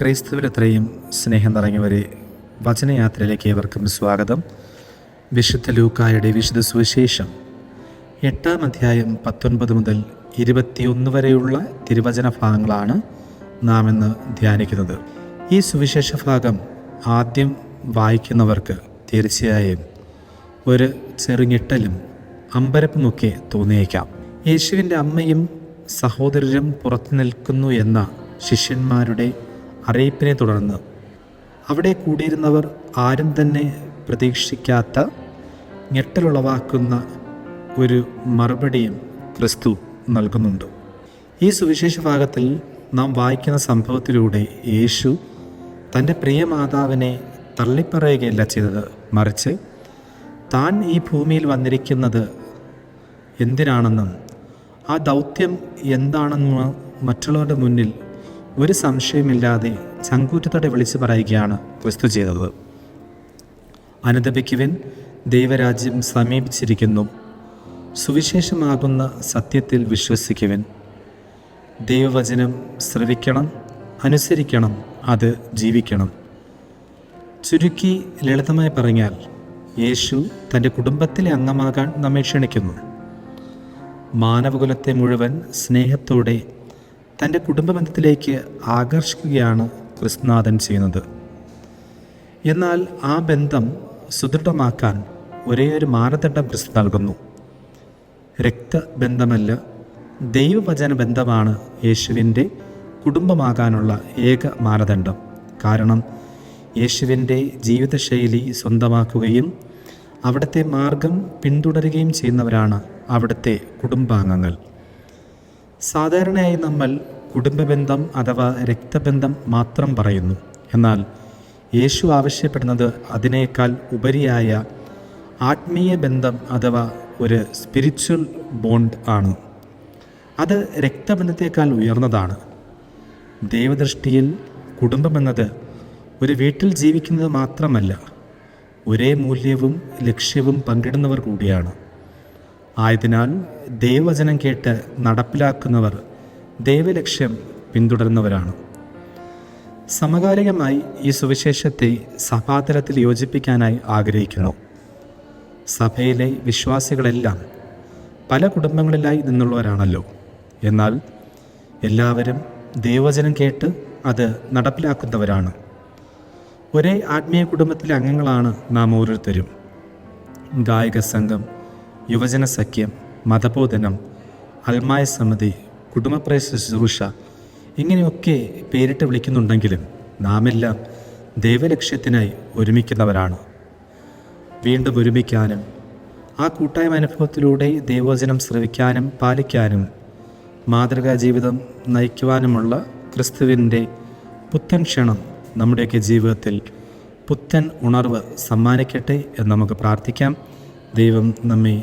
ക്രൈസ്തവരത്രയും സ്നേഹം നിറഞ്ഞവരെ വചനയാത്രയിലേക്ക് ഏവർക്കും സ്വാഗതം. വിശുദ്ധ ലൂക്കായുടെ വിശുദ്ധ സുവിശേഷം എട്ടാം അധ്യായം പത്തൊൻപത് മുതൽ ഇരുപത്തിയൊന്ന് വരെയുള്ള തിരുവചന ഭാഗങ്ങളാണ് നാം ഇന്ന് ധ്യാനിക്കുന്നത്. ഈ സുവിശേഷ ഭാഗം ആദ്യം വായിക്കുന്നവർക്ക് തീർച്ചയായും ഒരു ചെറുങ്ങിട്ടലും അമ്പരപ്പുമൊക്കെ തോന്നിയേക്കാം. യേശുവിന്റെ അമ്മയും സഹോദരരും പുറത്തു നിൽക്കുന്നു എന്ന ശിഷ്യന്മാരുടെ അറിയിപ്പിനെ തുടർന്ന്. അവിടെ കൂടിയിരുന്നവർ ആരും തന്നെ പ്രതീക്ഷിക്കാത്ത ഞെട്ടലുളവാക്കുന്ന ഒരു മറുപടിയും ക്രിസ്തു നൽകുന്നുണ്ട്. ഈ സുവിശേഷ ഭാഗത്തിൽ നാം വായിക്കുന്ന സംഭവത്തിലൂടെ യേശു തന്റെ പ്രിയ മാതാവിനെ തള്ളിപ്പറയുകയല്ല ചെയ്തത്. മറിച്ച് താൻ ഈ ഭൂമിയിൽ വന്നിരിക്കുന്നത് എന്തിനാണെന്നും ആ ദൗത്യം എന്താണെന്ന് മറ്റുള്ളവരുടെ മുന്നിൽ ഒരു സംശയമില്ലാതെ ചങ്കൂറ്റത്തോടെ വിളിച്ചു പറയുകയാണ് ക്രിസ്തു ചെയ്തത്. അനുദപിക്കുവൻ ദൈവരാജ്യം സമീപിച്ചിരിക്കുന്നു. സുവിശേഷമാകുന്ന സത്യത്തിൽ വിശ്വസിക്കുവൻ. ദൈവവചനം ശ്രവിക്കണം അനുസരിക്കണം അത് ജീവിക്കണം. ചുരുക്കി ലളിതമായി പറഞ്ഞാൽ യേശു തന്റെ കുടുംബത്തിലെ അംഗമാകാൻ നമ്മെ ക്ഷണിക്കുന്നു. മാനവകുലത്തെ മുഴുവൻ സ്നേഹത്തോടെ തന്റെ കുടുംബബന്ധത്തിലേക്ക് ആകർഷിക്കുകയാണ് കൃഷ്ണനാഥൻ ചെയ്യുന്നത്. എന്നാൽ ആ ബന്ധം സുദൃഢമാക്കാൻ ഒരേ ഒരു മാനദണ്ഡം കൃഷ്ണ നൽകുന്നു. രക്തബന്ധമല്ല ദൈവവചന ബന്ധമാണ് യേശുവിന്റെ കുടുംബമാകാനുള്ള ഏക മാനദണ്ഡം. കാരണം യേശുവിന്റെ ജീവിതശൈലി സ്വന്തമാക്കുകയും അവിടുത്തെ മാർഗം പിന്തുടരുകയും ചെയ്യുന്നവരാണ് അവിടുത്തെ കുടുംബാംഗങ്ങൾ. സാധാരണയായി നമ്മൾ കുടുംബബന്ധം അഥവാ രക്തബന്ധം മാത്രം പറയുന്നു. എന്നാൽ യേശു ആവശ്യപ്പെടുന്നത് അതിനേക്കാൾ ഉപരിയായ ആത്മീയ ബന്ധം അഥവാ ഒരു സ്പിരിച്വൽ ബോണ്ട് ആണ്. അത് രക്തബന്ധത്തേക്കാൾ ഉയർന്നതാണ്. ദൈവദൃഷ്ടിയിൽ കുടുംബമെന്നത് ഒരു വീട്ടിൽ ജീവിക്കുന്നത് മാത്രമല്ല ഒരേ മൂല്യവും ലക്ഷ്യവും പങ്കിടുന്നവർ കൂടിയാണ്. ആയതിനാൽ ദൈവവചനം കേട്ട് നടപ്പിലാക്കുന്നവർ ദൈവലക്ഷ്യം പിന്തുടരുന്നവരാണ്. സമകാലികമായി ഈ സുവിശേഷത്തെ സഭാതലത്തിൽ യോജിപ്പിക്കാനായി ആഗ്രഹിക്കുന്നു. സഭയിലെ വിശ്വാസികളെല്ലാം പല കുടുംബങ്ങളിലായി നിന്നുള്ളവരാണല്ലോ. എന്നാൽ എല്ലാവരും ദൈവവചനം കേട്ട് അത് നടപ്പിലാക്കുന്നവരാണ്. ഒരേ ആത്മീയ കുടുംബത്തിലെ അംഗങ്ങളാണ് നാം ഓരോരുത്തരും. ഗായക സംഘം യുവജന സഖ്യം മതബോധനം അൽമായ സമിതി കുടുംബപ്രയ ശുശ്രൂഷ ഇങ്ങനെയൊക്കെ പേരിട്ട് വിളിക്കുന്നുണ്ടെങ്കിലും നാമെല്ലാം ദൈവലക്ഷ്യത്തിനായി ഒരുമിക്കുന്നവരാണ്. വീണ്ടും ഒരുമിക്കാനും ആ കൂട്ടായ്മ അനുഭവത്തിലൂടെ ദൈവവചനം ശ്രവിക്കാനും പാലിക്കാനും മാതൃകാ ജീവിതം നയിക്കുവാനുമുള്ള ക്രിസ്തുവിന്റെ പുത്തൻ ക്ഷണം നമ്മുടെയൊക്കെ ജീവിതത്തിൽ പുത്തൻ ഉണർവ് സമ്മാനിക്കട്ടെ എന്ന് നമുക്ക് പ്രാർത്ഥിക്കാം. ദൈവം നമ്മെ